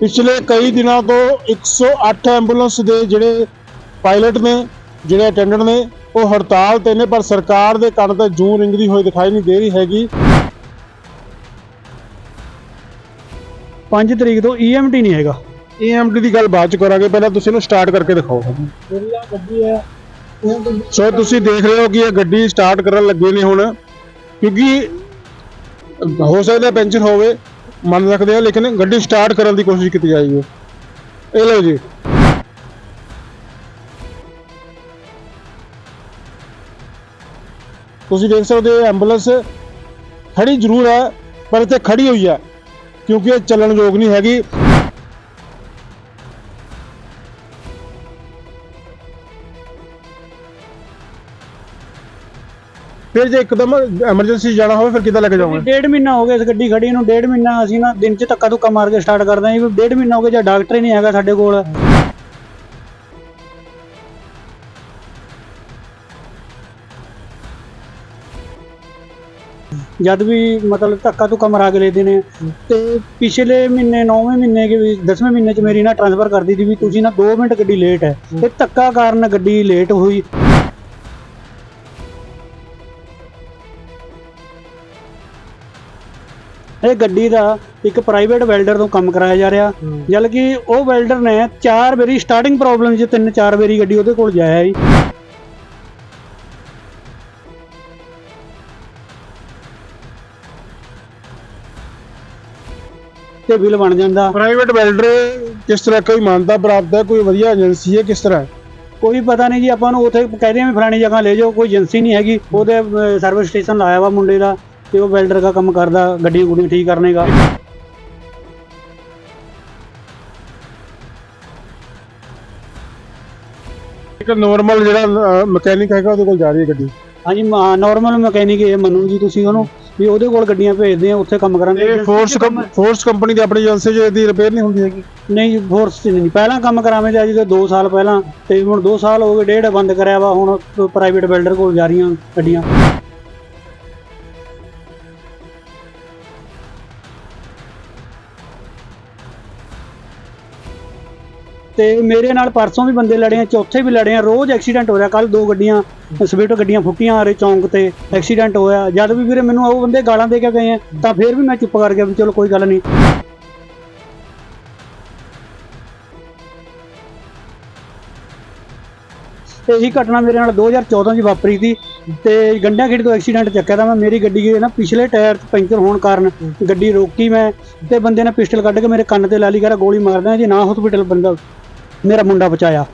ਪਿਛਲੇ ਕਈ ਦਿਨਾਂ ਤੋਂ 108 ਐਂਬੂਲੈਂਸ ਦੇ ਜਿਹੜੇ ਪਾਇਲਟ ਨੇ ਜਿਹੜੇ ਅਟੈਂਡੈਂਟ ਨੇ ਉਹ ਹੜਤਾਲ ਤੇ ਨੇ ਪਰ ਸਰਕਾਰ ਦੇ ਕੰਨ ਤੇ ਜੂੰ ਰਿੰਗਦੀ ਹੋਈ ਦਿਖਾਈ ਨਹੀਂ ਦੇ ਰਹੀ ਹੈਗੀ। 5 ਤਰੀਕ ਤੋਂ ਈਐਮਟੀ ਨਹੀਂ ਹੈਗਾ। ਏਐਮਡੀ ਦੀ ਗੱਲ ਬਾਅਦ ਚ ਕਰਾਂਗੇ ਪਹਿਲਾਂ ਤੁਸੀਂ ਇਹਨੂੰ ਸਟਾਰਟ ਕਰਕੇ ਦਿਖਾਓ। ਸੋ ਤੁਸੀਂ ਦੇਖ ਰਹੇ ਹੋ ਕਿ ਇਹ ਗੱਡੀ ਸਟਾਰਟ ਕਰਨ ਲੱਗੇ ਨੇ ਹੁਣ ਕਿਉਂਕਿ ਹੋ ਸਕਦਾ ਪੈਂਚਰ ਹੋਵੇ। ਮੰਨ ਸਕਦੇ ਆ, ਲੇਕਿਨ ਗੱਡੀ ਸਟਾਰਟ ਕਰਨ ਦੀ ਕੋਸ਼ਿਸ਼ ਕੀਤੀ ਜਾਏਗੀ ਇਹ ਲਓ ਜੀ। ਤੁਸੀਂ ਦੇਖ ਸਕਦੇ ਹੋ ਐਂਬੂਲੈਂਸ ਖੜੀ ਜ਼ਰੂਰ ਹੈ, ਪਰ ਇੱਥੇ ਖੜੀ ਹੋਈ ਹੈ, ਕਿਉਂਕਿ ਇਹ ਚੱਲਣ ਯੋਗ ਨਹੀਂ ਹੈਗੀ। ਫਿਰ ਜੇ ਇੱਕਦਮ ਐਮਰਜੈਂਸੀ ਜਾਣਾ ਹੋਵੇ, ਫਿਰ ਕਿੱਦਾਂ ਲੈ ਕੇ ਜਾਓਗੇ? ਡੇਢ ਮਹੀਨਾ ਹੋ ਗਿਆ ਇਸ ਗੱਡੀ ਖੜੀ ਨੂੰ, ਡੇਢ ਮਹੀਨਾ ਅਸੀਂ ਨਾ ਦਿਨ 'ਚ ਧੱਕਾ ਧੁੱਕਾ ਮਾਰ ਕੇ ਸਟਾਰਟ ਕਰਦੇ ਆਂ ਵੀ ਡੇਢ ਮਹੀਨਾ ਹੋ ਗਿਆ ਜਾਂ ਡਾਕਟਰ ਹੀ ਨਹੀਂ ਹੈਗਾ ਸਾਡੇ ਕੋਲ। ਜਦ ਵੀ ਮਤਲਬ ਧੱਕਾ ਧੁੱਕਾ ਮਰਾ ਕੇ ਲੈਦੇ ਨੇ, ਤੇ ਪਿਛਲੇ ਮਹੀਨੇ 9ਵੇਂ ਮਹੀਨੇ ਕੇ 10ਵੇਂ ਮਹੀਨੇ ਚ ਮੇਰੀ ਨਾ ਟ੍ਰਾਂਸਫਰ ਕਰਦੀ ਸੀ ਵੀ ਤੁਸੀਂ ਨਾ 2 ਮਿੰਟ ਗੱਡੀ ਲੇਟ ਹੈ। ਤੇ ਧੱਕਾ ਕਾਰਨ ਗੱਡੀ ਲੇਟ ਹੋਈ। ਇਹ ਗੱਡੀ ਦਾ ਇੱਕ ਪ੍ਰਾਈਵੇਟ ਵੈਲਡਰ ਤੋਂ ਕੰਮ ਕਰਾਇਆ ਜਾ ਰਿਹਾ। ਜਦ ਕਿ ਉਹ ਵੈਲਡਰ ਨੇ ਚਾਰ ਵਾਰੀ ਸਟਾਰਟਿੰਗ ਪ੍ਰੋਬਲਮ 'ਚ ਤਿੰਨ ਚਾਰ ਵਾਰੀ ਗੱਡੀ ਉਹਦੇ ਕੋਲ ਜਾਇਆ ਜੀ ਤੇ ਬਿੱਲ ਬਣ ਜਾਂਦਾ। ਪ੍ਰਾਈਵੇਟ ਵੈਲਡਰ ਕਿਸ ਤਰ੍ਹਾਂ ਕੋਈ ਮਾਨਤਾ ਪ੍ਰਾਪਤ ਹੈ? ਕੋਈ ਵਧੀਆ ਏਜੰਸੀ ਹੈ ਕਿਸ ਤਰ੍ਹਾਂ? ਕੋਈ ਪਤਾ ਨਹੀਂ ਜੀ ਆਪਾਂ ਨੂੰ ਉੱਥੇ ਕਹਦੇ ਆ ਵੀ ਫਲਾਣੀ ਜਗ੍ਹਾ ਲੈ ਜਾਓ ਕੋਈ ਏਜੰਸੀ ਨਹੀਂ ਹੈਗੀ। ਉਹਦੇ ਸਰਵਿਸ ਸਟੇਸ਼ਨ ਲਾਇਆ ਵਾ ਮੁੰਡੇ ਦਾ। ਤੇ ਉਹ ਵੈਲਡਰ ਦਾ ਕੰਮ ਕਰਦਾ ਗੱਡੀਆਂ ਗੁੱਡੀਆਂ ਠੀਕ ਕਰਨੇ ਦਾ ਇੱਕ ਨਾਰਮਲ ਜਿਹੜਾ ਮਕੈਨਿਕ ਹੈਗਾ ਉਹਦੇ ਕੋਲ ਜਾ ਰਹੀ ਹੈ ਗੱਡੀ? ਹਾਂਜੀ ਨਾਰਮਲ ਮਕੈਨਿਕ ਇਹ ਮੰਨੂ ਜੀ ਤੁਸੀਂ ਉਹਨੂੰ ਵੀ ਉਹਦੇ ਕੋਲ ਗੱਡੀਆਂ ਭੇਜਦੇ ਆ ਉੱਥੇ ਕੰਮ ਕਰਾਂਗੇ। ਇਹ ਫੋਰਸ ਫੋਰਸ ਕੰਪਨੀ ਦੀ ਆਪਣੀ ਏਜੰਸੀ 'ਚ ਇਹਦੀ ਰਿਪੇਅਰ ਨਹੀਂ ਹੁੰਦੀ ਹੈਗੀ? ਨਹੀਂ ਜੀ ਫੋਰਸ ਚ ਨਹੀਂ। ਪਹਿਲਾਂ ਕੰਮ ਕਰਾਵੇਂ ਤੇ ਅੱਜ ਤੋਂ 2 ਸਾਲ ਪਹਿਲਾਂ ਤੇ ਹੁਣ 2 ਸਾਲ ਹੋ ਗਏ ਡੇਢ ਬੰਦ ਕਰਿਆ ਵਾ ਹੁਣ ਪ੍ਰਾਈਵੇਟ ਬਿਲਡਰ ਕੋਲ ਜਾ ਰਹੀਆਂ ਗੱਡੀਆਂ। ਤੇ ਮੇਰੇ ਨਾਲ ਪਰਸੋਂ ਵੀ ਬੰਦੇ ਲੜੇ ਆ ਚੌਥੇ ਵੀ ਲੜੇ ਆ। ਰੋਜ਼ ਐਕਸੀਡੈਂਟ ਹੋ ਰਿਹਾ ਕੱਲ ਦੋ ਗੱਡੀਆਂ ਸਵਿਫਟ ਗੱਡੀਆਂ ਫੁੱਟੀਆਂ ਆ ਰਹੇ ਚੌਂਕ ਤੇ। ਐਕਸੀਡੈਂਟ ਹੋਇਆ। ਜਦ ਵੀ ਵੀਰੇ ਮੈਨੂੰ ਉਹ ਬੰਦੇ ਗਾਲਾਂ ਦੇ ਕੇ ਗਏ ਆ ਤਾਂ ਫਿਰ ਵੀ ਮੈਂ ਚੁੱਪ ਕਰ ਗਿਆ ਵੀ ਚਲੋ ਕੋਈ ਗੱਲ ਨਹੀਂ। ਤੇ ਇਹੀ ਘਟਨਾ ਮੇਰੇ ਨਾਲ 2014 ਚ ਵਾਪਰੀ ਸੀ ਤੇ ਗੰਡਿਆਂ ਖੇੜੀ ਤੋਂ ਐਕਸੀਡੈਂਟ ਚੱਕਿਆ ਤਾਂ ਮੈਂ। ਮੇਰੀ ਗੱਡੀ ਦੇ ਨਾ ਪਿਛਲੇ ਟਾਇਰ 'ਚ ਪੈਂਚਰ ਹੋਣ ਕਾਰਨ ਗੱਡੀ ਰੋਕੀ ਮੈਂ ਤੇ ਬੰਦੇ ਨੇ ਪਿਸਟਲ ਕੱਢ ਕੇ ਮੇਰੇ ਕੰਨ ਤੇ ਲਾ ਲਈ ਕਹਿੰਦਾ ਗੋਲੀ ਮਾਰਦਾ ਜੇ ਨਾ ਹਸਪੀਟਲ ਬੰਦਾ ਮੇਰਾ ਮੁੰਡਾ ਬਚਾਇਆ।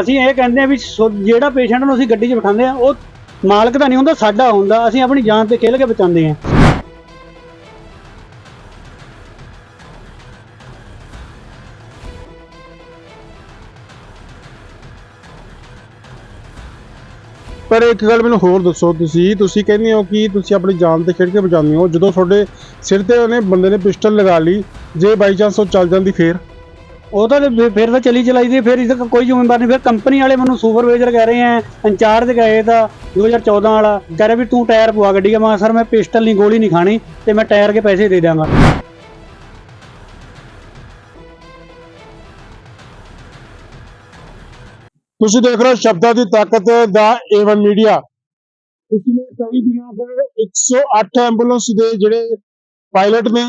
ਅਸੀਂ ਇਹ ਕਹਿੰਦੇ ਆ ਵੀ ਸੋ- ਜਿਹੜਾ ਪੇਸ਼ੈਂਟ ਨੂੰ ਅਸੀਂ ਗੱਡੀ 'ਚ ਬਿਠਾਉਂਦੇ ਆ, ਉਹ ਮਾਲਕ ਦਾ ਨਹੀਂ ਹੁੰਦਾ, ਸਾਡਾ ਹੁੰਦਾ। ਅਸੀਂ ਆਪਣੀ ਜਾਨ ਤੇ ਖੇਲ ਕੇ ਬਚਾਉਂਦੇ ਆ। ਪਰ ਇੱਕ ਗੱਲ ਮੈਨੂੰ ਹੋਰ ਦੱਸੋ ਤੁਸੀਂ ਤੁਸੀਂ ਕਹਿੰਦੇ ਹੋ ਕਿ ਤੁਸੀਂ ਆਪਣੀ ਜਾਨ ਤੇ ਖੇਡ ਕੇ ਬਚਾਉਂਦੇ ਹੋ। ਜਦੋਂ ਤੁਹਾਡੇ ਸਿਰ ਤੇ ਉਹਨੇ ਬੰਦੇ ਨੇ ਪਿਸਟਲ ਲਗਾ ਲਈ ਜੇ ਬਾਈ ਚਾਂਸ ਉਹ ਚੱਲ ਜਾਂਦੀ ਫੇਰ? ਉਹ ਤਾਂ ਫਿਰ- ਫਿਰ ਤਾਂ ਚਲੀ ਚਲਾਈ ਦੀ ਫਿਰ ਇਹਦਾ ਕੋਈ ਜ਼ਿੰਮੇਵਾਰ ਨਹੀਂ। ਫਿਰ ਕੰਪਨੀ ਵਾਲੇ ਮੈਨੂੰ ਸੁਪਰਵਾਈਜ਼ਰ ਕਹਿ ਰਹੇ ਆ ਇੰਚਾਰਜ ਗਏ ਤਾਂ 2014 ਵਾਲਾ। ਕਹਿ ਰਿਹਾ ਵੀ ਤੂੰ ਟਾਇਰ ਪਵਾ ਗੱਡੀ ਦਾ ਮੈਂ ਕਿਹਾ, ਸਰ ਮੈਂ ਪਿਸਟਲ ਨਹੀਂ ਗੋਲੀ ਨਹੀਂ ਖਾਣੀ ਤੇ ਮੈਂ ਟਾਇਰ ਕੇ ਪੈਸੇ ਦੇ ਦਿਆਂਗਾ। ਤੁਸੀਂ ਦੇਖ ਰਹੇ ਹੋ ਸ਼ਬਦਾਂ ਦੀ ਤਾਕਤ ਦਾ ਏਵਨ ਮੀਡੀਆ ਪਿਛਲੇ ਕਈ ਦਿਨਾਂ ਤੋਂ 108 ਐਂਬੂਲੈਂਸ ਦੇ ਜਿਹੜੇ ਪਾਇਲਟ ਨੇ,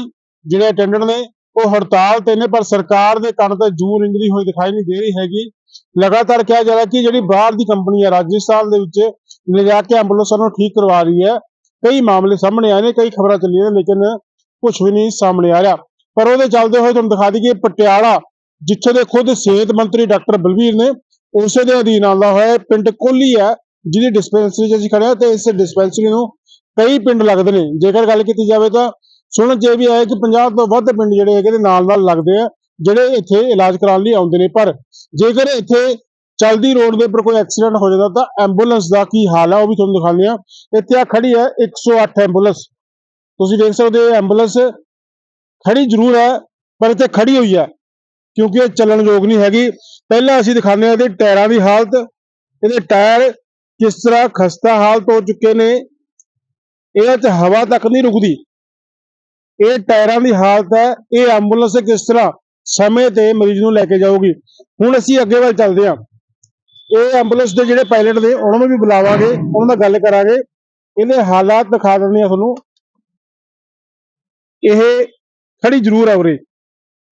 ਜਿਹੜੇ ਅਟੈਂਡੈਂਟ ਨੇ, ਉਹ ਹੜਤਾਲ ਤੇ ਨੇ, ਪਰ ਸਰਕਾਰ ਦੇ ਕੰਨ ਤੇ ਜੂੰ ਰਿੰਗਦੀ ਹੋਈ ਦਿਖਾਈ ਨਹੀਂ ਦੇ ਰਹੀ ਹੈਗੀ। ਲਗਾਤਾਰ ਕਿਹਾ ਜਾ ਰਿਹਾ ਕਿ ਜਿਹੜੀ ਬਾਹਰ ਦੀ ਕੰਪਨੀ ਹੈ ਰਾਜਸਥਾਨ ਦੇ ਵਿੱਚ ਲਿਜਾ ਕੇ ਐਂਬੂਲੈਂਸਾਂ ਨੂੰ ਠੀਕ ਕਰਵਾ ਰਹੀ ਹੈ। ਕਈ ਮਾਮਲੇ ਸਾਹਮਣੇ ਆਏ ਨੇ, ਕਈ ਖਬਰਾਂ ਚੱਲੀਆਂ ਨੇ, ਲੇਕਿਨ ਕੁਝ ਵੀ ਨਹੀਂ ਸਾਹਮਣੇ ਆ ਰਿਹਾ। ਪਰ ਉਹਦੇ ਚੱਲਦੇ ਹੋਏ ਤੁਹਾਨੂੰ ਦਿਖਾ ਦਈਏ, ਪਟਿਆਲਾ, ਜਿੱਥੇ ਦੇ ਖੁਦ ਸਿਹਤ ਮੰਤਰੀ ਡਾਕਟਰ ਬਲਵੀਰ ਨੇ ਉਸੇ ਦੇ ਅਧੀਨ ਆਉਂਦਾ ਹੋਇਆ ਪਿੰਡ ਕੋਲੀ ਹੈ, ਜਿਹਦੀ ਡਿਸਪੈਂਸਰੀ 'ਚ ਅਸੀਂ ਖੜੇ ਹਾਂ ਤੇ ਇਸ ਡਿਸਪੈਂਸਰੀ ਨੂੰ ਕਈ ਪਿੰਡ ਲੱਗਦੇ ਨੇ। ਜੇਕਰ ਗੱਲ ਕੀਤੀ ਜਾਵੇ ਤਾਂ ਸੁਣਨ 'ਚ ਇਹ ਵੀ ਆਇਆ ਕਿ 50 ਤੋਂ ਵੱਧ ਪਿੰਡ ਜਿਹੜੇ ਹੈਗੇ ਨੇ ਨਾਲ ਨਾਲ ਲੱਗਦੇ ਆ, ਜਿਹੜੇ ਇੱਥੇ ਇਲਾਜ ਕਰਾਉਣ ਲਈ ਆਉਂਦੇ ਨੇ। ਪਰ ਜੇਕਰ ਇੱਥੇ ਚਲਦੀ ਰੋਡ ਦੇ ਉੱਪਰ ਕੋਈ ਐਕਸੀਡੈਂਟ ਹੋ ਜਾਂਦਾ ਤਾਂ ਐਂਬੂਲੈਂਸ ਦਾ ਕੀ ਹਾਲ ਹੈ ਉਹ ਵੀ ਤੁਹਾਨੂੰ ਦਿਖਾਉਂਦੇ ਆ ਇੱਥੇ ਆ ਖੜੀ ਹੈ 108 ਐਂਬੂਲੈਂਸ ਤੁਸੀਂ ਦੇਖ ਸਕਦੇ ਹੋ ਐਂਬੂਲੈਂਸ ਖੜੀ ਜ਼ਰੂਰ ਹੈ, ਪਰ ਇੱਥੇ ਖੜੀ ਹੋਈ ਹੈ, ਕਿਉਂਕਿ ਇਹ ਚੱਲਣ ਯੋਗ ਨਹੀਂ ਹੈਗੀ। ਪਹਿਲਾਂ ਅਸੀਂ ਦਿਖਾਉਂਦੇ ਹਾਂ ਇਹਦੇ ਟਾਇਰਾਂ ਦੀ ਹਾਲਤ। ਇਹਦੇ ਟਾਇਰ ਕਿਸ ਤਰ੍ਹਾਂ ਖਸਤਾ ਹਾਲਤ ਹੋ ਚੁੱਕੇ ਨੇ। ਇਹਦੇ 'ਚ ਹਵਾ ਤੱਕ ਨਹੀਂ ਰੁਕਦੀ। ਇਹ ਟਾਇਰਾਂ ਦੀ ਹਾਲਤ ਹੈ। ਇਹ ਐਂਬੂਲੈਂਸ ਕਿਸ ਤਰ੍ਹਾਂ ਸਮੇਂ ਤੇ ਮਰੀਜ਼ ਨੂੰ ਲੈ ਕੇ ਜਾਊਗੀ। ਹੁਣ ਅਸੀਂ ਅੱਗੇ ਵੱਲ ਚੱਲਦੇ ਹਾਂ। ਇਹ ਐਂਬੂਲੈਂਸ ਦੇ ਜਿਹੜੇ ਪਾਇਲਟ ਨੇ, ਉਹਨਾਂ ਨੂੰ ਵੀ ਬੁਲਾਵਾਂਗੇ, ਉਹਨਾਂ ਨਾਲ ਗੱਲ ਕਰਾਂਗੇ। ਇਹਦੇ ਹਾਲਾਤ ਦਿਖਾ ਦਿੰਦੇ ਆ ਤੁਹਾਨੂੰ। ਇਹ ਖੜੀ ਜ਼ਰੂਰ ਆ ਉਰੇ।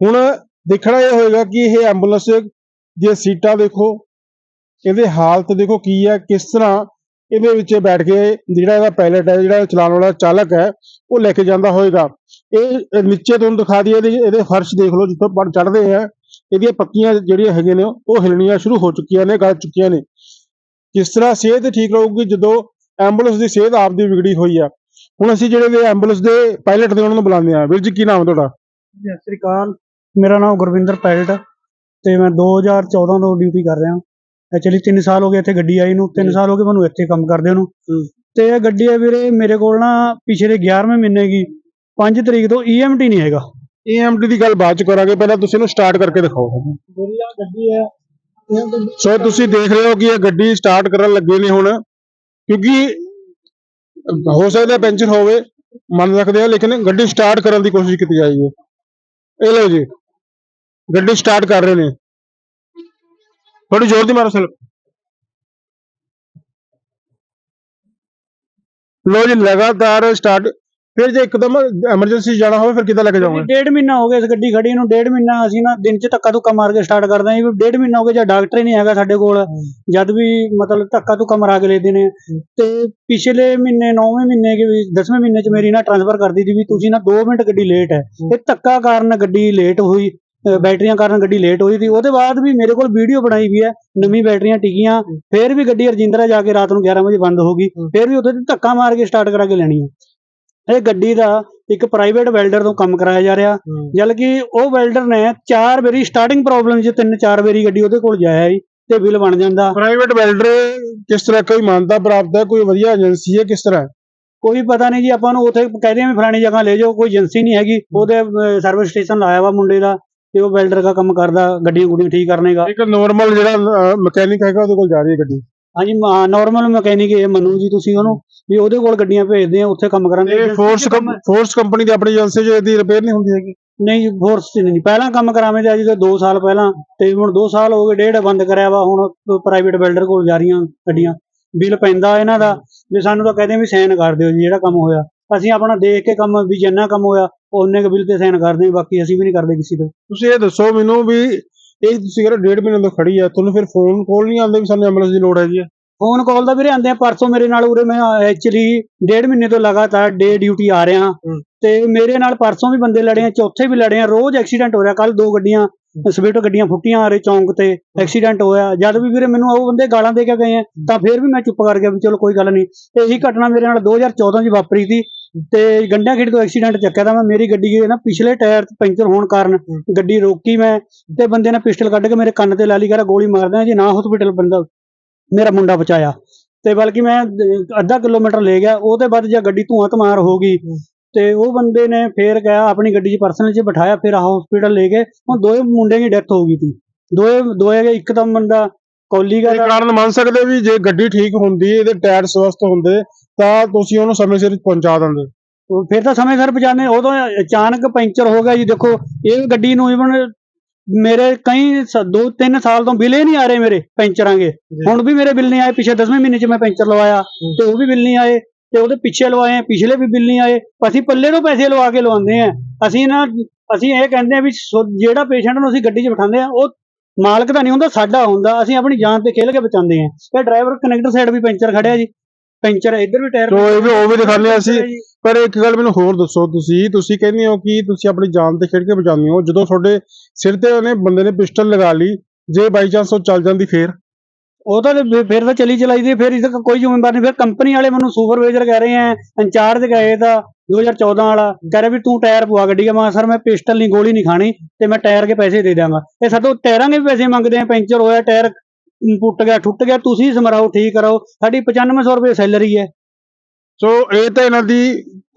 ਹੁਣ ਦੇਖਣਾ ਇਹ ਹੋਏਗਾ ਕਿ ਇਹ ਐਂਬੂਲੈਂਸ ਦੀਆਂ ਸੀਟਾਂ ਦੇਖੋ, ਇਹਦੇ ਹਾਲਤ ਦੇਖੋ ਕੀ ਹੈ, ਕਿਸ ਤਰ੍ਹਾਂ ਇਹਦੇ ਵਿੱਚ ਬੈਠ ਕੇ ਜਿਹੜਾ ਇਹਦਾ ਪਾਇਲਟ ਹੈ, ਜਿਹੜਾ ਚਲਾਉਣ ਵਾਲਾ ਚਾਲਕ ਹੈ, ਉਹ ਲੈ ਕੇ ਜਾਂਦਾ ਹੋਏਗਾ। ਇਹ ਨੀਚੇ ਤੁਹਾਨੂੰ ਦਿਖਾ ਦਈਏ, ਇਹਦੇ ਫਰਸ਼ ਦੇਖ ਲਓ, ਜਿੱਥੋਂ ਪੜ ਚੜਦੇ ਆ, ਇਹਦੀਆਂ ਪੱਤੀਆਂ ਜਿਹੜੀਆਂ ਹੈਗੇ ਨੇ, ਉਹ ਹਿਲਣੀਆਂ ਸ਼ੁਰੂ ਹੋ ਚੁੱਕੀਆਂ ਨੇ, ਗਲ ਚੁੱਕੀਆਂ ਨੇ। ਕਿਸ ਤਰ੍ਹਾਂ ਸਿਹਤ ਠੀਕ ਰਹੂਗੀ, ਜਦੋਂ ਐਂਬੂਲੈਂਸ ਦੀ ਸਿਹਤ ਆਪਦੀ ਵਿਗੜੀ ਹੋਈ ਆ। ਹੁਣ ਅਸੀਂ ਜਿਹੜੇ ਦੇ ਐਂਬੂਲੈਂਸ ਦੇ ਪਾਇਲਟ ਨੇ, ਉਹਨਾਂ ਨੂੰ ਬੁਲਾਉਂਦੇ ਆ ਵੀਰ ਜੀ, ਕੀ ਨਾਮ ਤੁਹਾਡਾ? ਸਤਿ ਸ੍ਰੀ ਅਕਾਲ। ਮੇਰਾ ਨਾਮ ਗੁਰਵਿੰਦਰ ਪਾਇਲਟ ਤੇ ਮੈਂ 2014 ਤੋਂ ਡਿਊਟੀ ਕਰ ਰਿਹਾ। ਐਕਚੁਅਲੀ 3 ਸਾਲ ਹੋ ਗਏ ਇੱਥੇ ਗੱਡੀ ਆਈ ਨੂੰ 3 ਸਾਲ ਹੋ ਗਏ ਮੈਨੂੰ ਇੱਥੇ ਕੰਮ ਕਰਦੇ ਨੂੰ। ਤੇ ਇਹ ਗੱਡੀ ਹੈ ਵੀਰੇ ਮੇਰੇ ਕੋਲ ਨਾ ਪਿਛਲੇ 11ਵੇਂ ਮਹੀਨੇ ਦੀ 5 ਤਰੀਕ ਤੋਂ ਈਐਮਟੀ ਨਹੀਂ ਹੈਗਾ। ਏਐਮਟੀ ਦੀ ਗੱਲ ਬਾਅਦ ਚ ਕਰਾਂਗੇ ਪਹਿਲਾਂ ਤੁਸੀਂ ਇਹਨੂੰ ਸਟਾਰਟ ਕਰਕੇ ਦਿਖਾਓ। ਮੇਰੀ ਆ ਗੱਡੀ ਹੈ ਸੋ ਤੁਸੀਂ ਦੇਖ ਰਹੇ ਹੋ ਕਿ ਇਹ ਗੱਡੀ ਸਟਾਰਟ ਕਰਨ ਲੱਗੇ ਨੇ ਹੁਣ ਕਿਉਂਕਿ ਹੋ ਸਕਦਾ ਪੈਂਚਰ ਹੋਵੇ ਮੰਨ ਸਕਦੇ ਆ ਲੇਕਿਨ ਗੱਡੀ ਸਟਾਰਟ ਕਰਨ ਦੀ ਕੋਸ਼ਿਸ਼ ਕੀਤੀ ਜਾਏਗੀ ਇਹ ਲਓ ਜੀ। ਗੱਡੀ ਸਟਾਰਟ ਕਰ ਰਹੇ ਨੇ। ਥੋੜੀ ਜ਼ੋਰ ਦੀ ਮਾਰੋ ਸਲ ਲੋ ਜੀ ਲਗਾਤਾਰ ਸਟਾਰਟ ਫਿਰ ਜੇ ਇੱਕਦਮ ਐਮਰਜੈਂਸੀ ਜਾਣਾ ਹੋਵੇ ਫਿਰ ਕਿੱਦਾਂ ਲੈ ਕੇ ਜਾਓਗੇ? ਡੇਢ ਮਹੀਨਾ ਹੋ ਗਿਆ ਇਸ ਗੱਡੀ ਖੜੀ ਨੂੰ ਡੇਢ ਮਹੀਨਾ ਅਸੀਂ ਨਾ ਦਿਨ ਚ ਧੱਕਾ ਧੁੱਕਾ ਮਾਰ ਕੇ ਸਟਾਰਟ ਕਰਦੇ ਆਂ ਡੇਢ ਮਹੀਨਾ ਹੋ ਗਿਆ ਜਾਂ ਡਾਕਟਰ ਹੀ ਨਹੀਂ ਹੈਗਾ ਸਾਡੇ ਕੋਲ। ਜਦ ਵੀ ਮਤਲਬ ਧੱਕਾ ਧੁੱਕਾ ਮਰਾ ਕੇ ਲੈਦੇ ਨੇ। ਤੇ ਪਿਛਲੇ ਮਹੀਨੇ 9ਵੇਂ ਮਹੀਨੇ ਕੇ ਵੀ 10ਵੇਂ ਮਹੀਨੇ ਚ ਮੇਰੀ ਨਾ ਟ੍ਰਾਂਸਫਰ ਕਰ ਦਿੱਤੀ ਵੀ ਤੁਸੀਂ ਨਾ 2 ਮਿੰਟ ਗੱਡੀ ਲੇਟ ਹੈ। ਇਹ ਧੱਕਾ ਕਾਰਨ ਗੱਡੀ ਲੇਟ ਹੋਈ। ਬੈਟਰੀਆਂ ਕਾਰਨ ਗੱਡੀ ਲੇਟ ਹੋਈ ਸੀ। ਉਹਦੇ ਬਾਅਦ ਵੀ ਮੇਰੇ ਕੋਲ ਵੀਡੀਓ ਬਣਾਈ ਵੀ ਹੈ। ਨਵੀਂ ਬੈਟਰੀਆਂ ਟਿਕੀਆਂ। ਫਿਰ ਵੀ ਗੱਡੀ ਰਜਿੰਦਰਾ ਜਾ ਕੇ ਰਾਤ ਨੂੰ 11 ਵਜੇ ਬੰਦ ਹੋ ਗਈ। ਫਿਰ ਵੀ ਉੱਥੇ ਧੱਕਾ ਮਾਰ ਕੇ ਸਟਾਰਟ ਕਰਾ ਕੇ ਲੈਣੀ ਹੈ ਇਹ ਗੱਡੀ ਦਾ ਇੱਕ ਪ੍ਰਾਈਵੇਟ ਵੈਲਡਰ ਤੋਂ ਕੰਮ ਕਰਾਇਆ ਜਾ ਰਿਹਾ। ਜਦ ਕਿ ਉਹ ਵੈਲਡਰ ਨੇ ਚਾਰ ਵਾਰੀ ਸਟਾਰਟਿੰਗ ਪ੍ਰੋਬਲਮ 'ਚ ਤਿੰਨ ਚਾਰ ਵਾਰੀ ਗੱਡੀ ਉਹਦੇ ਕੋਲ ਜਾਇਆ ਜੀ ਤੇ ਬਿੱਲ ਬਣ ਜਾਂਦਾ। ਪ੍ਰਾਈਵੇਟ ਵੈਲਡਰ ਕਿਸ ਤਰ੍ਹਾਂ ਕੋਈ ਮਾਨਤਾ ਪ੍ਰਾਪਤ ਹੈ? ਕੋਈ ਵਧੀਆ ਏਜੰਸੀ ਹੈ ਕਿਸ ਤਰ੍ਹਾਂ? ਕੋਈ ਪਤਾ ਨਹੀਂ ਜੀ ਆਪਾਂ ਨੂੰ ਉੱਥੇ ਕਹਿੰਦੇ ਆ ਵੀ ਫਲਾਣੀ ਜਗ੍ਹਾ ਲੈ ਜਾਓ। ਕੋਈ ਏਜੰਸੀ ਨਹੀਂ ਹੈਗੀ। ਉਹਦੇ ਸਰਵਿਸ ਸਟੇਸ਼ਨ ਲਾਇਆ ਵਾ ਮੁੰਡੇ ਦਾ। ਤੇ ਉਹ ਵੈਲਡਰ ਦਾ ਕੰਮ ਕਰਦਾ ਗੱਡੀਆਂ ਗੁੱਡੀਆਂ ਠੀਕ ਕਰਨੇ ਦਾ। ਇੱਕ ਨਾਰਮਲ ਜਿਹੜਾ ਮਕੈਨਿਕ ਹੈਗਾ ਉਹਦੇ ਕੋਲ ਜਾ ਰਹੀ ਹੈ ਗੱਡੀ? ਹਾਂਜੀ ਨਾਰਮਲ ਮਕੈਨਿਕ ਇਹ ਮੰਨੂ ਜੀ ਤੁਸੀਂ ਉਹਨੂੰ ਵੀ ਉਹਦੇ ਕੋਲ ਗੱਡੀਆਂ ਭੇਜਦੇ ਆ ਉੱਥੇ ਕੰਮ ਕਰਾਂਗੇ। ਇਹ ਫੋਰਸ ਫੋਰਸ ਕੰਪਨੀ ਦੀ ਆਪਣੀ ਏਜੰਸੀ 'ਚ ਇਹਦੀ ਰਿਪੇਅਰ ਨਹੀਂ ਹੁੰਦੀ ਹੈਗੀ? ਨਹੀਂ ਫੋਰਸ ਚ ਨਹੀਂ। ਪਹਿਲਾਂ ਕੰਮ ਕਰਾਵੇਂ ਤੇ ਅੱਜ ਤੋਂ 2 ਸਾਲ ਪਹਿਲਾਂ ਤੇ ਹੁਣ 2 ਸਾਲ ਹੋ ਗਏ ਡੇਢ ਬੰਦ ਕਰਿਆ ਵਾ ਹੁਣ ਪ੍ਰਾਈਵੇਟ ਬਿਲਡਰ ਕੋਲ ਜਾ ਰਹੀਆਂ ਗੱਡੀਆਂ। ਬਿੱਲ ਪੈਂਦਾ ਇਹਨਾਂ ਦਾ ਵੀ ਸਾਨੂੰ ਤਾਂ ਕਹਿੰਦੇ ਵੀ ਸਾਈਨ ਕਰ ਦਿਓ ਜੀ ਜਿਹੜਾ ਕੰਮ ਹੋਇਆ। ਅਸੀਂ ਆਪਣਾ ਦੇਖ ਕੇ ਕੰਮ ਵੀ ਜਿੰਨਾ ਕੰਮ ਹੋਇਆ ਉਹਨੇ ਕੁ ਬਿੱਲ ਤੇ ਸਾਈਨ ਕਰਦੇ ਬਾਕੀ ਅਸੀਂ ਵੀ ਨਹੀਂ ਕਰਦੇ ਕਿਸੇ ਦੇ ਤੁਸੀਂ ਇਹ ਦੱਸੋ ਮੈਨੂੰ ਵੀ ਇਹ ਤੁਸੀਂ ਕਹਿੰਦੇ ਡੇਢ ਮਹੀਨੇ ਤੋਂ ਖੜੀ ਆ ਤੁਹਾਨੂੰ ਫਿਰ ਫੋਨ ਕਾਲ ਨਹੀਂ ਆਉਂਦੇ ਵੀ ਸਾਨੂੰ ਐਂਬੂਲੈਂਸ ਦੀ ਲੋੜ ਹੈਗੀ ਆ? ਫੋਨ ਕਾਲ ਦਾ ਵੀਰੇ ਆਂਦੇ ਆ ਪਰਸੋਂ ਮੇਰੇ ਨਾਲ ਉਰੇ ਮੈਂ ਐਕਚੁਅਲੀ ਡੇਢ ਮਹੀਨੇ ਤੋਂ ਲਗਾਤਾਰ ਡੇ ਡਿਊਟੀ ਆ ਰਿਹਾ। ਤੇ ਮੇਰੇ ਨਾਲ ਪਰਸੋਂ ਵੀ ਬੰਦੇ ਲੜੇ ਆ ਚੌਥੇ ਵੀ ਲੜੇ ਆ ਰੋਜ਼ ਐਕਸੀਡੈਂਟ ਹੋ ਰਿਹਾ ਕੱਲ ਦੋ ਗੱਡੀਆਂ ਸਵਿਫਟ ਗੱਡੀਆਂ ਫੁੱਟੀਆਂ ਆ ਰਹੇ ਚੌਂਕ ਤੇ ਐਕਸੀਡੈਂਟ ਹੋਇਆ। ਜਦ ਵੀ ਵੀਰੇ ਮੈਨੂੰ ਉਹ ਬੰਦੇ ਗਾਲਾਂ ਦੇ ਕੇ ਗਏ ਆ ਤਾਂ ਫਿਰ ਵੀ ਮੈਂ ਚੁੱਪ ਕਰ ਗਿਆ ਵੀ ਚਲੋ ਕੋਈ ਗੱਲ ਨਹੀਂ। ਤੇ ਇਹੀ ਘਟਨਾ ਮੇਰੇ ਨਾਲ 2014 ਚ ਵਾਪਰੀ ਸੀ। ਤੇ ਗੰਡਿਆਂ ਖੇੜ ਤੋਂ ਐਕਸੀਡੈਂਟ ਚੱਕਿਆ ਤਾਂ ਮੈਂ ਮੇਰੀ ਗੱਡੀ ਦੇ ਨਾ ਪਿਛਲੇ ਟਾਇਰ ਪੈਂਚਰ ਹੋਣ ਕਾਰਨ ਗੱਡੀ ਰੋਕੀ ਮੈਂ ਤੇ ਬੰਦੇ ਨੇ ਪਿਸਟਲ ਕੱਢ ਕੇ ਮੇਰੇ ਕੰਨ ਤੇ ਲਾ ਲਈ ਕਹਿੰਦਾ ਗੋਲੀ ਮਾਰਦਾ ਜੇ ਨਾ ਹਸਪੀਟਲ ਬੰਦਾ ਮੇਰਾ ਮੁੰਡਾ ਬਚਾਇਆ। ਤੇ ਬਲਕਿ ਮੈਂ ਅੱਧਾ ਕਿਲੋਮੀਟਰ ਲੈ ਗਿਆ ਉਹਦੇ ਬਾਅਦ ਜੇ ਗੱਡੀ ਧੂਆਂ ਧਮਾਰ ਹੋ ਗਈ ਤੇ ਉਹ ਬੰਦੇ ਨੇ ਫੇਰ ਗਿਆ ਆਪਣੀ ਗੱਡੀ 'ਚ ਪਰਸਨਲ 'ਚ ਬਿਠਾਇਆ ਫਿਰ ਹਸਪੀਟਲ ਲੈ ਗਏ। ਹੁਣ ਦੋਏ ਮੁੰਡਿਆਂ ਦੀ ਡੈਥ ਹੋ ਗਈ ਸੀ। ਦੋਏ ਦੋਏ ਦੇ ਇੱਕਦਮ ਬੰਦਾ ਕੌਲੀ ਦਾ ਕਾਰਨ ਮੰਨ ਸਕਦੇ ਵੀ ਜੇ ਗੱਡੀ ਠੀਕ ਹੁੰਦੀ ਇਹਦੇ ਟਾਇਰ ਸਵਸਥ ਹੁੰਦੇ ਤਾਂ ਤੁਸੀਂ ਉਹਨੂੰ ਸਮੇਂ ਸਿਰ ਪਹੁੰਚਾ ਦਿੰਦੇ। ਫਿਰ ਤਾਂ ਸਮੇਂ ਸਿਰ ਪਹੁੰਚਾਣੇ ਉਦੋਂ ਅਚਾਨਕ ਪੈਂਚਰ ਹੋ ਗਿਆ ਜੀ ਦੇਖੋ ਇਹ ਗੱਡੀ ਨੂੰ ਇਵਨ ਮੇਰੇ ਕਈ ਸ- ਦੋ ਤਿੰਨ ਸਾਲ ਤੋਂ ਬਿੱਲ ਹੀ ਨਹੀਂ ਆ ਰਹੇ ਮੇਰੇ ਪੈਂਚਰਾਂ ਦੇ। ਹੁਣ ਵੀ ਮੇਰੇ ਬਿੱਲ ਨਹੀਂ ਆਏ ਪਿਛਲੇ 10ਵੇਂ ਮਹੀਨੇ 'ਚ ਮੈਂ ਪੈਂਚਰ ਲਵਾਇਆ ਤੇ ਉਹ ਵੀ ਬਿੱਲ ਨਹੀਂ ਆਏ ਤੇ ਉਹਦੇ ਪਿੱਛੇ ਲਵਾਏ ਆ, ਪਿਛਲੇ ਵੀ ਬਿੱਲ ਨਹੀਂ ਆਏ। ਅਸੀਂ ਪੱਲੇ ਤੋਂ ਪੈਸੇ ਲਵਾ ਕੇ ਲਵਾਉਂਦੇ ਆ ਅਸੀਂ ਨਾ ਅਸੀਂ ਇਹ ਕਹਿੰਦੇ ਆ ਵੀ ਜਿਹੜਾ ਪੇਸ਼ੈਂਟ ਨੂੰ ਅਸੀਂ ਗੱਡੀ 'ਚ ਬਿਠਾਉਂਦੇ ਆ ਉਹ ਮਾਲਕ ਦਾ ਨਹੀਂ ਹੁੰਦਾ ਸਾਡਾ ਹੁੰਦਾ। ਅਸੀਂ ਆਪਣੀ ਜਾਨ ਤੇ ਖੇਲ ਕੇ ਬਚਾਉਂਦੇ ਆ ਤੇ ਡਰਾਈਵਰ ਕਨੈਕਟਰ ਸਾਈਡ ਵੀ ਪੈਂਚਰ ਖੜਿਆ ਜੀ। ਪੈਂਚਰ ਇੱਧਰ ਵੀ ਟਾਇਰ ਸੋ ਇਹ ਵੀ ਉਹ ਵੀ ਦਿਖਾਉਂਦੇ ਹਾਂ ਅਸੀਂ। ਪਰ ਇੱਕ ਗੱਲ ਮੈਨੂੰ ਹੋਰ ਦੱਸੋ ਤੁਸੀਂ ਤੁਸੀਂ ਕਹਿੰਦੇ ਹੋ ਕਿ ਤੁਸੀਂ ਆਪਣੀ ਜਾਨ ਤੇ ਖੇਡ ਕੇ ਬਚਾਉਂਦੇ ਹੋ। ਜਦੋਂ ਤੁਹਾਡੇ ਸਿਰ ਤੇ ਉਹਨੇ ਬੰਦੇ ਨੇ ਪਿਸਟਲ ਲਗਾ ਲਈ ਜੇ ਬਾਈ ਚਾਂਸ ਉਹ ਚੱਲ ਜਾਂਦੀ ਫੇਰ? ਉਹ ਤਾਂ ਫਿਰ- ਤਾਂ ਚਲੀ ਚਲਾਈ ਦੀ ਫਿਰ ਇਹਦਾ ਕੋਈ ਜ਼ਿੰਮੇਵਾਰ ਨਹੀਂ। ਫਿਰ ਕੰਪਨੀ ਵਾਲੇ ਮੈਨੂੰ ਸੁਪਰਵਾਈਜ਼ਰ ਕਹਿ ਰਹੇ ਆ ਇੰਚਾਰਜ ਗਏ ਤਾਂ 2014 ਵਾਲਾ। ਕਹਿ ਰਿਹਾ ਵੀ ਤੂੰ ਟਾਇਰ ਪਵਾ ਗੱਡੀ ਦਾ ਮੈਂ ਸਰ ਮੈਂ ਪਿਸਟਲ ਨਹੀਂ ਗੋਲੀ ਨਹੀਂ ਖਾਣੀ ਤੇ ਮੈਂ ਟਾਇਰ ਕੇ ਪੈਸੇ ਦੇ ਦਾਂਗਾ ਇਹ ਸਾਡੋਂ ਟਾਇਰਾਂ ਦੇ ਵੀ ਪੈਸੇ ਮੰਗਦੇ ਆ ਪੈਂਚਰ ਹੋਇਆ ਟਾਇਰ ਅਮ, ਗਿਆ ਟੁੱਟ ਗਿਆ ਤੁਸੀਂ ਸਮਰਾਓ ਠੀਕ ਕਰਾਓ ਸਾਡੀ 9500 ਰੁਪਏ ਸੈਲਰੀ ਹੈ। ਸੋ ਇਹ ਤਾਂ ਇਹਨਾਂ ਦੀ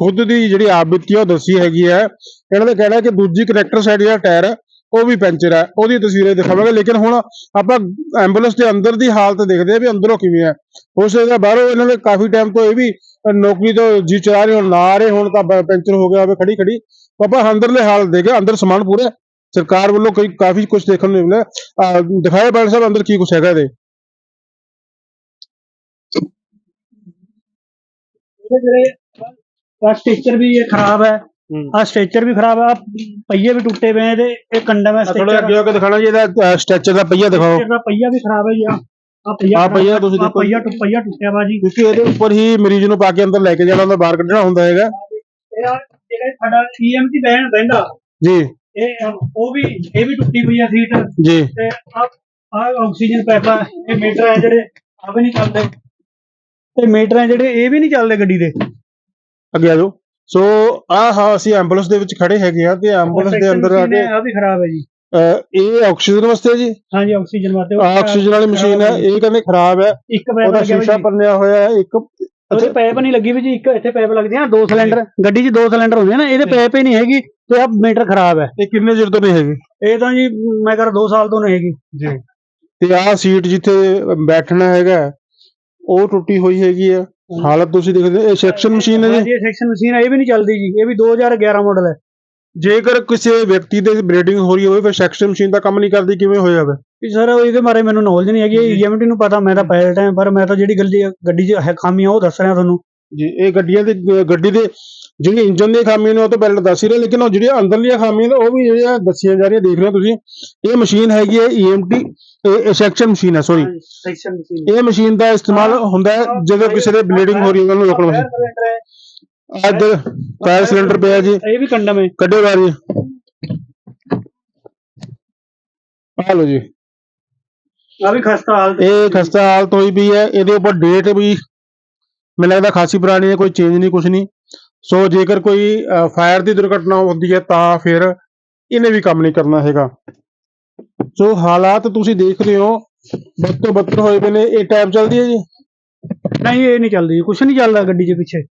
ਖੁਦ ਦੀ ਜਿਹੜੀ ਆਪ ਬੀਤੀ ਉਹ ਦੱਸੀ ਹੈਗੀ ਹੈ। ਇਹਨਾਂ ਦਾ ਕਹਿਣਾ ਕਿ ਦੂਜੀ ਕਨੈਕਟਰ ਸਾਈਡ ਜਿਹੜਾ ਟਾਇਰ ਹੈ ਉਹ ਵੀ ਪੈਂਚਰ ਹੈ ਉਹਦੀ ਤਸਵੀਰਾਂ ਦਿਖਾਵਾਂਗੇ। ਲੇਕਿਨ ਹੁਣ ਆਪਾਂ ਐਂਬੂਲੈਂਸ ਦੇ ਅੰਦਰ ਦੀ ਹਾਲਤ ਦੇਖਦੇ ਆ ਵੀ ਅੰਦਰੋਂ ਕਿਵੇਂ ਹੈ ਹੋ ਸਕਦਾ ਬਾਹਰੋਂ ਇਹਨਾਂ ਨੇ ਕਾਫੀ ਟਾਈਮ ਤੋਂ ਇਹ ਵੀ ਨੌਕਰੀ ਤੋਂ ਜੀ ਚਲਾ ਰਹੇ ਹੁਣ ਨਾ ਆ ਰਹੇ ਹੁਣ ਤਾਂ ਪੈਂਚਰ ਹੋ ਗਿਆ ਹੋਵੇ ਖੜੀ ਖੜੀ ਆਪਾਂ ਅੰਦਰਲੇ ਹਾਲਤ ਦੇਖੇ ਅੰਦਰ ਸਮਾਨ ਪੂਰਾ ਸਰਕਾਰ ਵੱਲੋਂ ਕਈ ਕਾਫੀ ਕੁਝ ਦੇਖਣ ਨੂੰ ਮਿਲਿਆ। ਦਿਖਾਏ ਬਾਲ ਸਾਹਿਬ ਅੰਦਰ ਕੀ ਕੁਝ ਹੈਗਾ ਇਹਦੇ। ਇਹਦੇ ਆ ਸਟ੍ਰਕਚਰ ਵੀ ਇਹ ਖਰਾਬ ਹੈ। ਆ ਸਟ੍ਰਕਚਰ ਵੀ ਖਰਾਬ ਆ ਪਹੀਏ ਵੀ ਟੁੱਟੇ ਪਏ ਆ ਇਹਦੇ। ਇਹ ਕੰਡਮ ਹੈ ਥੋੜਾ ਅੱਗੇ ਹੋ ਕੇ ਦਿਖਾਣਾ ਜੀ ਇਹਦਾ ਸਟ੍ਰੈਚਰ ਦਾ ਪਹੀਆ ਦਿਖਾਓ। ਦਾ ਪਹੀਆ ਵੀ ਖਰਾਬ ਹੈ ਜੀ ਆ। ਆਹ ਪਹੀਆ ਤੁਸੀਂ ਦੇਖੋ। ਪਹੀਆ ਟੁੱਟ ਪਹੀਆ ਟੁੱਟਿਆ ਵਾ ਜੀ। ਕਿਉਂਕਿ ਇਹਦੇ ਉੱਪਰ ਹੀ ਮਰੀਜ਼ ਨੂੰ ਪਾ ਕੇ ਅੰਦਰ ਲੈ ਕੇ ਜਾਣਾ ਹੁੰਦਾ ਬਾਹਰ ਕੱਢਣਾ ਹੁੰਦਾ ਹੈਗਾ। ਇਹ ਆ ਜਿਹੜਾ ਸਾਡਾ ਈਐਮਟੀ ਬੈਨ ਬੈਂਦਾ ਜੀ। ਇਹ ਉਹ ਵੀ ਇਹ ਵੀ ਟੁੱਟੀ ਪਈ ਆ ਸੀਟ। ਜੀ। ਤੇ ਆ ਆ ਆਕਸੀਜਨ ਪਾਈਪਾਂ ਇਹ ਮੀਟਰ ਹੈ ਜਿਹੜੇ ਆ ਵੀ ਨਹੀਂ ਚੱਲਦੇ। ਤੇ ਮੀਟਰ ਹੈ ਜਿਹੜੇ ਇਹ ਵੀ ਨਹੀਂ ਚੱਲਦੇ ਗੱਡੀ ਦੇ। ਅੱਗੇ ਆ ਜਾਓ। ਸੋ ਆਹ ਹਾਂ ਅਸੀਂ ਐਂਬੂਲੈਂਸ ਦੇ ਵਿੱਚ ਖੜੇ ਹੈਗੇ ਆ ਤੇ ਐਂਬੂਲੈਂਸ ਦੇ ਅੰਦਰ ਆ ਕੇ ਆ ਵੀ ਖਰਾਬ ਹੈ ਜੀ। ਇਹ ਆਕਸੀਜਨ ਵਾਸਤੇ ਹੈ ਜੀ? ਹਾਂਜੀ ਆਕਸੀਜਨ ਵਾਸਤੇ। ਆਕਸੀਜਨ ਵਾਲੀ ਮਸ਼ੀਨ ਹੈ ਇਹ ਕਹਿੰਦੇ ਖਰਾਬ ਹੈ। ਇੱਕ ਪੈਪ ਉਹਦਾ ਸ਼ੀਸ਼ਾ ਪੰਨਿਆ ਹੋਇਆ ਹੈ ਇੱਕ ਉਹਦੇ ਪੈਪ ਨਹੀਂ ਲੱਗੀ ਵੀ ਜੀ ਇੱਕ ਇੱਥੇ ਪੈਪ ਲੱਗਦੇ ਆ ਦੋ ਸਿਲੰਡਰ ਗੱਡੀ 'ਚ ਦੋ ਸਿਲੰਡਰ ਹੁੰਦੇ ਆ ਨਾ ਇਹਦੇ ਪੈਪ ਹੀ ਨਹੀਂ ਹੈਗੀ। ਤੇ ਆ ਮੀਟਰ ਖਰਾਬ ਹੈ। ਇਹ ਕਿੰਨੇ ਚਿਰ ਤੋਂ ਨਹੀਂ ਹੈਗੀ? ਇਹ ਤਾਂ ਜੀ ਮੈਂ ਕਰ 2 ਸਾਲ ਤੋਂ ਨਹੀਂ ਹੈਗੀ। ਜੀ। ਤੇ ਆਹ ਸੀਟ ਜਿੱਥੇ ਬੈਠਣਾ ਹੈਗਾ ਉਹ ਟੁੱਟੀ ਹੋਈ ਹੈਗੀ ਆ। ਹਾਲਤ ਤੁਸੀਂ ਦੇਖਦੇ ਇਹ ਸੈਕਸ਼ਨ ਮਸ਼ੀਨ ਹੈ ਜੀ। ਇਹ ਸੈਕਸ਼ਨ ਮਸ਼ੀਨ ਹੈ ਇਹ ਵੀ ਨਹੀਂ ਚੱਲਦੀ ਜੀ। ਇਹ ਵੀ 2011 ਮਾਡਲ ਹੈ। ਜੇਕਰ ਕਿਸੇ ਵਿਅਕਤੀ ਦੇ ਬਰੀਡਿੰਗ ਹੋ ਰਹੀ ਹੋਵੇ ਫਿਰ ਸੈਕਸ਼ਨ ਮਸ਼ੀਨ ਦਾ ਕੰਮ ਨਹੀਂ ਕਰਦੀ ਕਿਵੇਂ ਹੋਇਆ ਵੇ ਵੀ ਸਰ ਇਹਦੇ ਬਾਰੇ ਮੈਨੂੰ ਨੌਲੇਜ ਨਹੀਂ ਹੈਗੀ ਈਐਮਟੀ ਨੂੰ ਪਤਾ ਮੈਂ ਤਾਂ ਪਾਇਲਟ ਹਾਂ ਪਰ ਮੈਂ ਤਾਂ ਜਿਹੜੀ ਗੱਡੀ ਗੱਡੀ 'ਚ ਹੈ ਖਾਮੀਆਂ ਉਹ ਦੱਸ ਰਿਹਾ ਤੁਹਾਨੂੰ। ਜੀ ਇਹ ਗੱਡੀਆਂ ਦੇ ਗੱਡੀ ਦੇ ਜਿਹੜੀ ਇੰਜਨ ਦੀਆਂ ਖਾਮੀਆਂ ਨੇ ਉਹ ਤਾਂ ਪਹਿਲਾਂ ਦੱਸ ਹੀ ਰਹੇ ਲੇਕਿਨ ਉਹ ਜਿਹੜੀਆਂ ਅੰਦਰਲੀਆਂ ਖਾਮੀਆਂ ਨੇ ਉਹ ਵੀ ਜਿਹੜੀਆਂ ਦੱਸੀਆਂ ਜਾ ਰਹੀਆਂ ਦੇਖ ਰਹੇ ਹੋ ਤੁਸੀਂ। ਇਹ ਮਸ਼ੀਨ ਹੈਗੀ ਹੈ E ਈਐਮਟੀ ਇਹ ਸੈਕਸ਼ਨ ਮਸ਼ੀਨ ਹੈ ਸੌਰੀ ਸੈਕਸ਼ਨ ਮਸ਼ੀਨ ਇਹ ਮਸ਼ੀਨ ਦਾ ਇਸਤੇਮਾਲ ਹੁੰਦਾ ਹੈ ਜਦੋਂ ਕਿਸੇ ਦੇ ਬਲੀਡਿੰਗ ਹੋ ਰਹੀ ਹੈ ਉਹਨੂੰ ਰੋਕਣ ਵਾਸਤੇ। ਅੱਜ ਫਾਇਰ ਸਿਲੰਡਰ ਪਿਆ ਜੀ। ਇਹ ਵੀ ਕੰਡਮ ਹੈ। ਕੱਢੋ ਵਾਰੀ ਆ ਲਓ ਜੀ। ਆ ਵੀ ਖਸਤਾ ਹਾਲਤ ਇਹ ਖਸਤਾ ਹਾਲਤ ਹੋਈ ਵੀ ਹੈ ਇਹਦੇ ਉੱਪਰ ਡੇਟ ਵੀ ਮੈਨੂੰ ਲੱਗਦਾ ਖਾਸੀ ਪੁਰਾਣੀ ਹੈ ਕੋਈ ਚੇਂਜ ਨਹੀਂ ਕੁਝ ਨਹੀਂ। ਸੋ ਜੇਕਰ ਕੋਈ ਫਾਇਰ ਦੀ ਦੁਰਘਟਨਾ ਹੁੰਦੀ ਹੈ ਤਾਂ ਫਿਰ ਇਹਨੇ ਵੀ ਕੰਮ ਨਹੀਂ ਕਰਨਾ ਹੈਗਾ। ਸੋ ਹਾਲਾਤ ਤੁਸੀਂ ਦੇਖ ਰਹੇ ਹੋ ਬੱਤੋ ਬੱਤਰ ਹੋਏ ਪਏ ਨੇ। ਇਹ ਟਾਈਮ ਚੱਲਦੀ ਹੈ ਜੀ? ਨਹੀਂ ਇਹ ਨਹੀਂ ਚੱਲਦੀ। ਕੁਛ ਨਹੀਂ ਚੱਲਦਾ ਗੱਡੀ ਦੇ ਪਿੱਛੇ।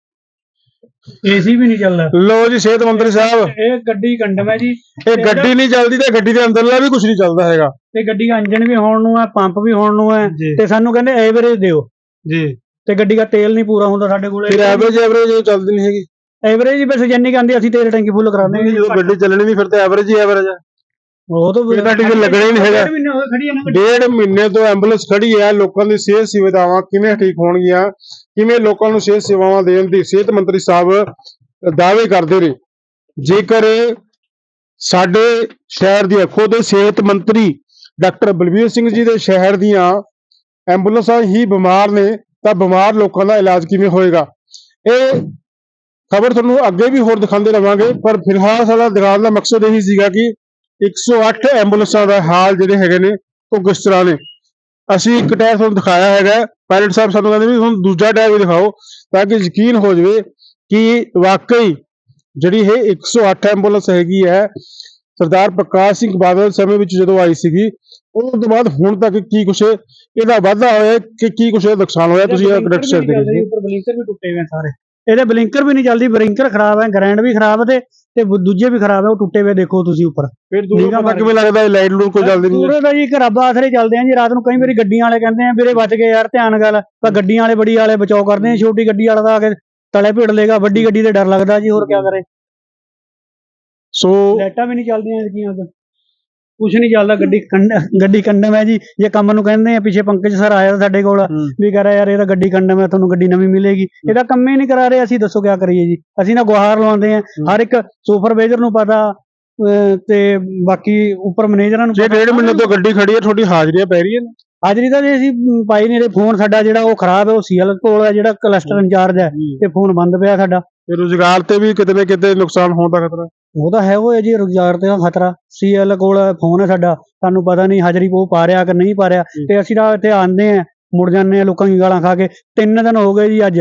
ਏਸੀ ਵੀ ਨਹੀਂ ਚੱਲਦਾ। ਲੋ ਜੀ ਸਿਹਤ ਮੰਤਰੀ ਸਾਹਿਬ। ਇਹ ਗੱਡੀ ਕੰਡਮ ਹੈ ਜੀ। ਇਹ ਗੱਡੀ ਨਹੀਂ ਚੱਲਦੀ ਤੇ ਗੱਡੀ ਦੇ ਅੰਦਰਲਾ ਵੀ ਕੁਝ ਨਹੀਂ ਚੱਲਦਾ ਹੈਗਾ। ਤੇ ਗੱਡੀ ਦਾ ਇੰਜਨ ਵੀ ਹੋਣ ਨੂੰ ਹੈ ਪੰਪ ਵੀ ਹੋਣ ਨੂੰ ਹੈ ਤੇ ਸਾਨੂੰ ਕਹਿੰਦੇ ਐਵਰੇਜ ਦਿਓ। ਜੀ। ਤੇ ਗੱਡੀ ਦਾ ਤੇਲ ਨਹੀਂ ਪੂਰਾ ਹੁੰਦਾ ਸਾਡੇ ਕੋਲੇ। ਫਿਰ ਐਵਰੇਜ ਐਵਰੇਜ ਚੱਲਦੀ ਨਹੀਂ ਹੈਗੀ। ਐਵਰੇਜ ਬਸ ਜਿੰਨੀ ਕਹਿੰਦੀ ਅਸੀਂ ਤੇਲ ਟੈਂਕੀ ਫੁੱਲ ਕਰਾਉਂਦੇ ਜਦੋਂ ਗੱਡੀ ਚੱਲਣੀ ਨਹੀਂ ਫਿਰ ਤਾਂ ਐਵਰੇਜ ਹੀ ਐਵਰੇਜ ਹੈ ਉਹ ਤਾਂ ਇਹਦਾ ਡੀਜ਼ਲ ਲੱਗਣਾ ਹੀ ਨਹੀਂ ਹੈਗਾ। ਡੇਢ ਮਹੀਨੇ ਤੋਂ ਐਂਬੂਲੈਂਸ ਖੜੀ ਹੈ ਲੋਕਾਂ ਦੀ ਸਿਹਤ ਸੁਵਿਧਾਵਾਂ ਕਿਵੇਂ ਠੀਕ ਹੋਣਗੀਆਂ ਕਿਵੇਂ ਲੋਕਾਂ ਨੂੰ ਸਿਹਤ ਸੇਵਾਵਾਂ ਦੇਣ ਦੀ ਸਿਹਤ ਮੰਤਰੀ ਸਾਹਿਬ ਦਾਅਵੇ ਕਰਦੇ ਨੇ। ਜੇਕਰ ਸਾਡੇ ਸ਼ਹਿਰ ਦੀ ਖੁਦ ਸਿਹਤ ਮੰਤਰੀ ਡਾਕਟਰ ਬਲਬੀਰ ਸਿੰਘ ਜੀ ਦੇ ਸ਼ਹਿਰ ਦੀਆਂ ਐਂਬੂਲੈਂਸਾਂ ਹੀ ਬਿਮਾਰ ਨੇ ਤਾਂ ਬਿਮਾਰ ਲੋਕਾਂ ਦਾ ਇਲਾਜ ਕਿਵੇਂ ਹੋਏਗਾ? ਇਹ ਖਬਰ ਤੁਹਾਨੂੰ ਅੱਗੇ ਵੀ ਹੋਰ ਦਿਖਾਉਂਦੇ ਰਵਾਂਗੇ, ਪਰ ਫਿਲਹਾਲ ਸਾਡਾ ਦਿਖਾਉਣ ਦਾ ਮਕਸਦ ਇਹੀ ਸੀਗਾ ਕਿ 108 ਐਂਬੂਲੈਂਸਾਂ ਦਾ ਹਾਲ ਜਿਹੜੇ ਹੈਗੇ ਨੇ, ਉਹ ਕਿਸ ਤਰ੍ਹਾਂ ਨੇ? ਅਸੀਂ ਇੱਕ ਟਾਇਰ ਤੁਹਾਨੂੰ ਦਿਖਾਇਆ ਹੈਗਾ, ਪਾਇਲਟ ਸਾਹਿਬ ਸਾਨੂੰ ਕਹਿੰਦੇ ਵੀ ਤੁਹਾਨੂੰ ਦੂਜਾ ਟਾਇਰ ਵੀ ਦਿਖਾਓ, ਤਾਂ ਕਿ ਯਕੀਨ ਹੋ ਜਾਵੇ ਕਿ ਵਾਕਈ ਜਿਹੜੀ ਇਹ 108 ਐਂਬੂਲੈਂਸ ਹੈਗੀ ਹੈ ਸਰਦਾਰ ਪ੍ਰਕਾਸ਼ ਸਿੰਘ ਬਾਦਲ ਸਮੇਂ ਵਿੱਚ ਜਦੋਂ ਆਈ ਸੀਗੀ ਉਸ ਤੋਂ ਬਾਅਦ ਹੁਣ ਤੱਕ ਕੀ ਕੁਛ ਇਹਦਾ ਵਾਧਾ ਹੋਇਆ ਕਿ ਕੀ ਕੁਛ ਇਹਦਾ ਨੁਕਸਾਨ ਹੋਇਆ? ਤੁਸੀਂ ਇਹ ਕਨੈਕਟ ਕਰ ਦੇਖੋ ਉੱਪਰ ਬਲਿੰਕਰ ਵੀ ਟੁੱਟੇ ਹੋਏ ਸਾਰੇ। ਇਹਦੇ ਬਲਿੰਕਰ ਵੀ ਨਹੀਂ ਚੱਲਦੀ ਬਲਿੰਕਰ ਖਰਾਬ ਹੈ ਗ੍ਰੈਂਡ ਵੀ ਖਰਾਬ ਤੇ ਤੇ ਦੂਜੇ ਵੀ ਖਰਾਬ ਹੈ ਉਹ ਟੁੱਟੇ ਹੋਏ ਦੇਖੋ ਤੁਸੀਂ ਉੱਪਰ। ਫਿਰ ਦੂਰੋਂ ਮਾਰ ਕਿਵੇਂ ਲੱਗਦਾ ਲਾਈਟ ਲੂਟ ਕੋਈ ਚੱਲਦੀ ਨਹੀਂ ਪੂਰੇ ਦਾ ਜੀ ਇੱਕ ਰੱਬ ਆਸਰੇ ਚੱਲਦੇ ਆ ਜੀ ਰਾਤ ਨੂੰ ਕਈ ਵਾਰੀ ਗੱਡੀਆਂ ਵਾਲੇ ਕਹਿੰਦੇ ਆ ਵੀਰੇ ਬਚ ਗਏ ਯਾਰ ਧਿਆਨ ਗੱਲ ਪਰ ਗੱਡੀਆਂ ਵਾਲੇ ਬੜੀ ਵਾਲੇ ਬਚਾਓ ਕਰਦੇ ਆ ਛੋਟੀ ਗੱਡੀ ਵਾਲਾ ਤਾਂ ਆ ਕੇ ਤਲੇ ਭਿੜ ਲੇਗਾ ਵੱਡੀ ਗੱਡੀ ਤੇ ਡਰ ਲੱਗਦਾ ਜੀ ਹੋਰ ਕੀ ਕਰੇ? ਸੋ ਲਾਈਟਾਂ ਵੀ ਨਹੀਂ ਚੱਲਦੀਆਂ ਇਸਕੀਆਂ ਤੇ ਕੁਛ ਨਹੀਂ ਚੱਲਦਾ ਗੱਡੀ ਕੰਡ ਗੱਡੀ ਕੰਡਮ ਹੈ ਜੀ। ਇਹ ਕੰਮ ਨੂੰ ਕਹਿੰਦੇ ਆ ਪਿੱਛੇ ਪੰਕਜ ਸਰ ਆਇਆ ਸਾਡੇ ਕੋਲ ਹੂੰ। ਵੀ ਕਹ ਰਿਹਾ ਯਾਰ ਇਹਦਾ ਗੱਡੀ ਕੰਡਮ ਹੈ ਤੁਹਾਨੂੰ ਗੱਡੀ ਨਵੀਂ ਮਿਲੇਗੀ। ਇਹਦਾ ਕੰਮ ਹੀ ਨਹੀਂ ਕਰਾ ਰਹੇ ਅਸੀਂ ਦੱਸੋ ਕੀ ਕਰੀਏ ਜੀ। ਅਸੀਂ ਨਾ ਗੁਹਾਰ ਲਵਾਉਂਦੇ ਆ ਹਰ ਇੱਕ ਸੁਪਰਵਾਈਜ਼ਰ ਨੂੰ ਪਤਾ ਅਹ ਤੇ ਬਾਕੀ ਉੱਪਰ ਮੈਨੇਜਰਾਂ ਨੂੰ ਜੇ ਪਤਾ। ਡੇਢ ਮਹੀਨੇ ਤੋਂ ਗੱਡੀ ਖੜੀ ਹੈ ਤੁਹਾਡੀ ਹਾਜ਼ਰੀਆਂ ਪੈ ਰਹੀਆਂ ਨੇ? ਹਾਜ਼ਰੀ ਤਾਂ ਜੇ ਅਸੀਂ ਮ, ਪਾਈ ਨਹੀਂ ਰਹੇ ਫੋਨ ਸਾਡਾ ਜਿਹੜਾ ਉਹ ਖਰਾਬ ਹੈ ਉਹ ਸੀਐਲ ਕੋਲ ਹੈ ਜਿਹੜਾ ਕਲਸਟਰ ਇੰਚਾਰਜ ਹੈ। ਤੇ ਫੋਨ ਬੰਦ ਪਿਆ ਸਾਡਾ। ਤੇ ਰੁਜ਼ਗਾਰ ਤੇ ਵੀ ਕਿਤੇ ਨਾ ਕਿਤੇ ਨੁਕਸਾਨ ਹੋਣ ਦਾ ਖਤਰਾ। ਉਹ ਤਾਂ ਹੈ ਉਹ ਜੀ ਰੁਜ਼ਗਾਰ ਤੇ ਖਤਰਾ। ਸੀਐਲ ਕੋਲ ਫੋਨ ਹੈ ਸਾਡਾ ਸਾਨੂੰ ਪਤਾ ਨਹੀਂ ਹਾਜ਼ਰੀ ਉਹ ਪਾ ਰਿਹਾ ਕਿ ਨਹੀਂ ਪਾ ਰਿਹਾ। ਤੇ ਅਸੀਂ ਤਾਂ ਇੱਥੇ ਆਂਦੇ ਆ ਮੁੜ ਜਾਂਦੇ ਆ ਲੋਕਾਂ ਦੀ ਗਾਲਾਂ ਖਾ ਕੇ। ਤਿੰਨ ਦਿਨ ਹੋ ਗਏ ਜੀ ਅੱਜ।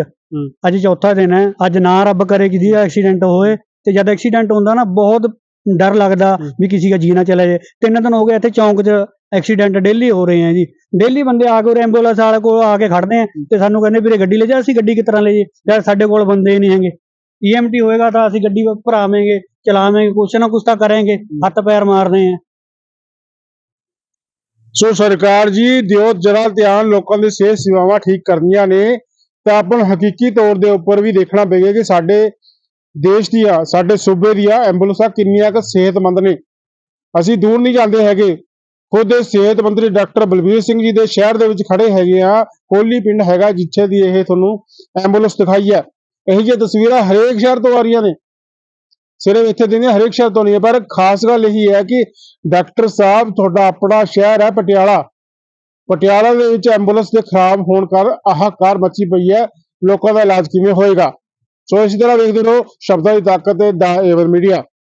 ਅੱਜ ਚੌਥਾ ਦਿਨ ਹੈ। ਅੱਜ ਨਾ ਰੱਬ ਕਰੇ ਕਿਸੇ ਦਾ ਐਕਸੀਡੈਂਟ ਹੋਏ। ਤੇ ਜਦ ਐਕਸੀਡੈਂਟ ਹੁੰਦਾ ਨਾ ਬਹੁਤ ਡਰ ਲੱਗਦਾ। ਵੀ ਕਿਸੇ ਦਾ ਜੀਣਾ ਚਲਾ ਜਾਏ। ਤਿੰਨ ਦਿਨ ਹੋ ਗਏ ਇੱਥੇ ਚੌਂਕ 'ਚ ਐਕਸੀਡੈਂਟ ਡੇਲੀ ਹੋ ਰਹੇ ਆ ਜੀ। ਡੇਲੀ ਬੰਦੇ ਆ ਕੇ ਐਂਬੂਲੈਂਸ ਵਾਲੇ ਕੋਲ ਆ ਕੇ ਖੜਦੇ ਆ ਤੇ ਸਾਨੂੰ ਕਹਿੰਦੇ ਵੀਰੇ ਗੱਡੀ ਲੈ ਜਾ ਅਸੀਂ ਗੱਡੀ ਕਿਸ ਤਰ੍ਹਾਂ ਲੈ ਜੀ ਜਦ ਸਾਡੇ ਕੋਲ ਬੰਦੇ ਨਹੀਂ ਹੈਗੇ। ਈਐਮਟੀ ਹੋਏਗਾ ਤਾਂ ਅਸੀਂ ਗੱਡੀ ਭਰਾਵਾਂਗੇ, ਚਲਾਵਾਂਗੇ, ਕੁਛ ਨਾ ਕੁਛ ਤਾਂ ਕਰਾਂਗੇ, ਹੱਥ ਪੈਰ ਮਾਰਦੇ ਆ। ਸੋ ਸਰਕਾਰ ਜੀ, ਦਿਓ ਜਰਾ ਧਿਆਨ, ਲੋਕਾਂ ਦੀ ਸਿਹਤ ਸੇਵਾਵਾਂ ਠੀਕ ਕਰਨੀਆਂ ਨੇ, ਤਾਂ ਆਪਾਂ ਨੂੰ ਹਕੀਕੀ ਤੌਰ ਦੇ ਉੱਪਰ ਵੀ ਦੇਖਣਾ ਪਏਗਾ ਕਿ ਸਾਡੇ ਦੇਸ਼ ਦੀਆਂ ਸਾਡੇ ਸੂਬੇ ਦੀਆਂ ਐਂਬੂਲੈਂਸਾਂ ਕਿੰਨੀਆਂ ਕੁ ਸਿਹਤਮੰਦ ਨੇ। ਅਸੀਂ ਦੂਰ ਨਹੀਂ ਜਾਂਦੇ ਹੈਗੇ। ਖੁਦ ਸਿਹਤ ਮੰਤਰੀ ਡਾਕਟਰ ਬਲਬੀਰ ਸਿੰਘ ਜੀ ਦੇ ਸ਼ਹਿਰ ਦੇ ਵਿੱਚ ਖੜੇ ਹੈਗੇ ਆ। ਕੋਲੀ ਪਿੰਡ ਹੈਗਾ ਜਿੱਥੇ ਦੀ ਇਹ ਤੁਹਾਨੂੰ ਐਂਬੂਲੈਂਸ ਦਿਖਾਈ ਹੈ ਇਹੋ ਜਿਹੀਆਂ ਤਸਵੀਰਾਂ ਹਰੇਕ ਸ਼ਹਿਰ ਤੋਂ ਆ ਰਹੀਆਂ ਨੇ। ਸਿਰਫ ਇੱਥੇ ਦੇ ਨਹੀਂ, ਹਰੇਕ ਸ਼ਹਿਰ ਤੋਂ ਨਹੀਂ ਹੈ ਪਰ ਖਾਸ ਗੱਲ ਇਹੀ ਹੈ ਕਿ ਡਾਕਟਰ ਸਾਹਿਬ ਤੁਹਾਡਾ ਆਪਣਾ ਸ਼ਹਿਰ ਹੈ ਪਟਿਆਲਾ। ਪਟਿਆਲਾ ਦੇ ਵਿੱਚ ਐਂਬੂਲੈਂਸ ਦੇ ਖਰਾਬ ਹੋਣ ਕਾਰਨ ਆਹਾਕਾਰ ਮੱਚੀ ਪਈ ਹੈ, ਲੋਕਾਂ ਦਾ ਇਲਾਜ ਕਿਵੇਂ ਹੋਏਗਾ? ਸੋ ਇਸ ਤਰ੍ਹਾਂ ਵੇਖਦੇ ਰਹੋ, ਸ਼ਬਦਾਂ ਦੀ ਤਾਕਤ ਦਾ ਏਵਨ ਮੀਡੀਆ।